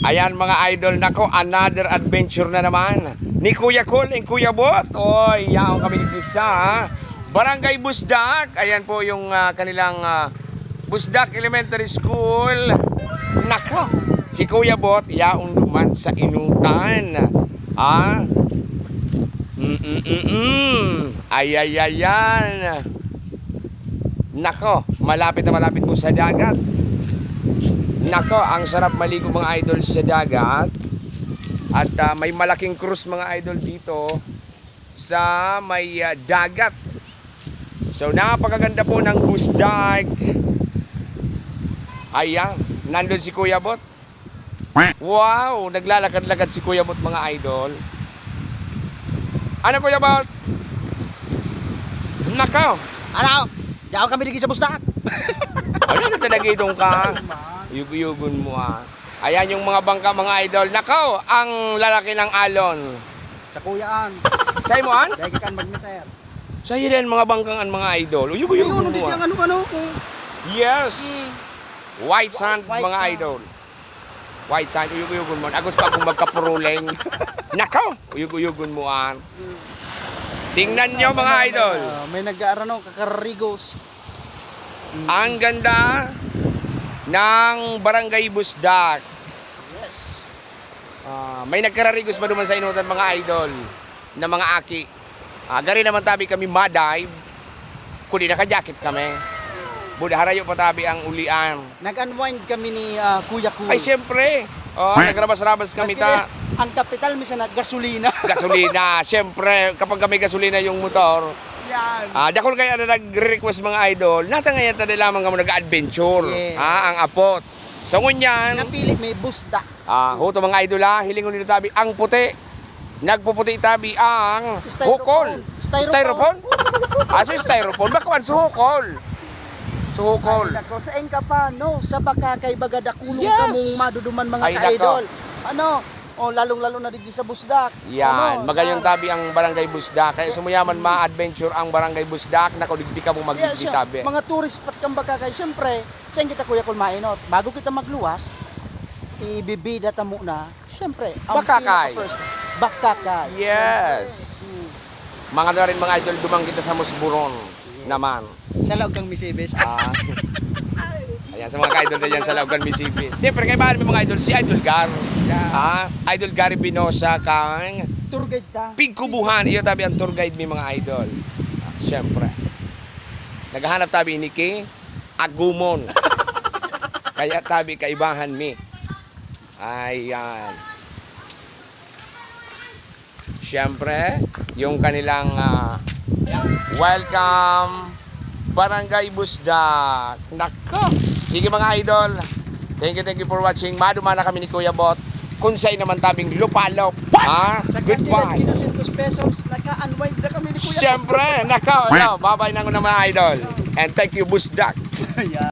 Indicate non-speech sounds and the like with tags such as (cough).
Ayan mga idol, nako, another adventure na naman. Ni Kuya Cool and Kuya Bot. Oy, yaong kami dito sa Barangay Busdak. Ayan po yung ah, kanilang ah, Busdak Elementary School. Nako, si Kuya Bot, yaong duman sa inutan. Ah, Mm-mm-mm. Ay, ay, ay, yan. Nako, malapit na malapit po sa dagat. Nako, ang sarap maligo mga idol sa dagat. At ah, may malaking cruise mga idol dito sa may ah, dagat. So napakaganda po ng busdag. Ayan, nandun si Kuya Bot. Wow, naglalakad-lakad si Kuya Bot mga idol. Ano Kuya Bot? Nako, Ano? Diyaw kami digi sa bustak. ano na talaga itong ka? Yug-yugon mo ah. Ayan yung mga bangka mga idol. Nako, ang lalaki ng alon. Sa kuyaan. Sa'yo mo an? Dahil kan magmeter. Sa'yo din mga bangkangan mga idol. Hindi mo ah. ano ano. Yes. White sand White mga sand. idol. White sand, uyug-uyugon mo. Agos pa kung magkapuruleng. (laughs) Nako, uyug-uyugon mo an. Tingnan nyo mga idol. May nag-aarano kakarigos. Ang ganda ng Barangay Busdak. Yes. Ah, may nagkararigos ba duman sa inutan mga idol na mga aki. Ah, gari naman tabi kami madive. Kundi naka-jacket kami. Buda harayo pa tabi ang ulian. Nag-unwind kami ni ah, Kuya Cool. Ay syempre. Oh, nagrabas-rabas kami Maski ta. ang kapital misa na gasolina. Gasolina. (laughs) Syempre, kapag kami gasolina yung motor, Yan. ah, dakol kaya na nag-request mga idol, nata ngayon tada lamang kamo nag-adventure. Yes. Ah, ang apot. So ngunyan, Napili may busdak. Ah, huto mga idol ha, hilingon nito tabi ang puti. Nagpuputi tabi ang Styrofoam. hukol. Styrofoam. Styrofoam? Aso yung styrofoam? Bakawan sa hukol. Sa hukol. Ay, nako, sa engka pa, no? Sa baka kay bagadakulong Yes. kamong maduduman mga Ay, ka-idol. Ano? O, lalong-lalo na digi sa busdak. Yan, Ano? magayong tabi ang barangay Busdak. Kaya sumuyaman ma-adventure ang barangay Busdak. Naku, di ka mo Yeah, magiging siya, tabi. mga tourist spot kang baka kay syempre, saan kita kuya kung mainot. Bago kita magluwas, ibibida ta muna. Syempre, ang Bakakay. pinaka-first, bakakay. Yes. Hmm. Mga na rin mga idol, dumang kita sa Musburon naman. Sa loob kang misibis. Ah. (laughs) Ayan, sa mga ka-idol na dyan sa Laugan, Mississippi. Siyempre, kay bahal mga idol, si Idol Gar. Ah, Idol Gary Binosa kang Tour guide ta. Pigkubuhan. Iyo tabi ang tour guide mi mga idol. Ah, Siyempre. Naghahanap tabi ni Ki Agumon. (laughs) Kaya tabi kaibahan mi. Ayan. Siyempre, yung kanilang ah, welcome Barangay Busdak. Nako. Sige mga idol. Thank you, thank you for watching. Madumana kami ni Kuya Bot. Kung sa'yo naman tabing lupalop. Ha? Sa Goodbye. kandidat 200 pesos, naka-unwind na kami ni Kuya. Siyempre, nakaw, no, babay na ko naman idol. And thank you, Busdak. (laughs) Yeah.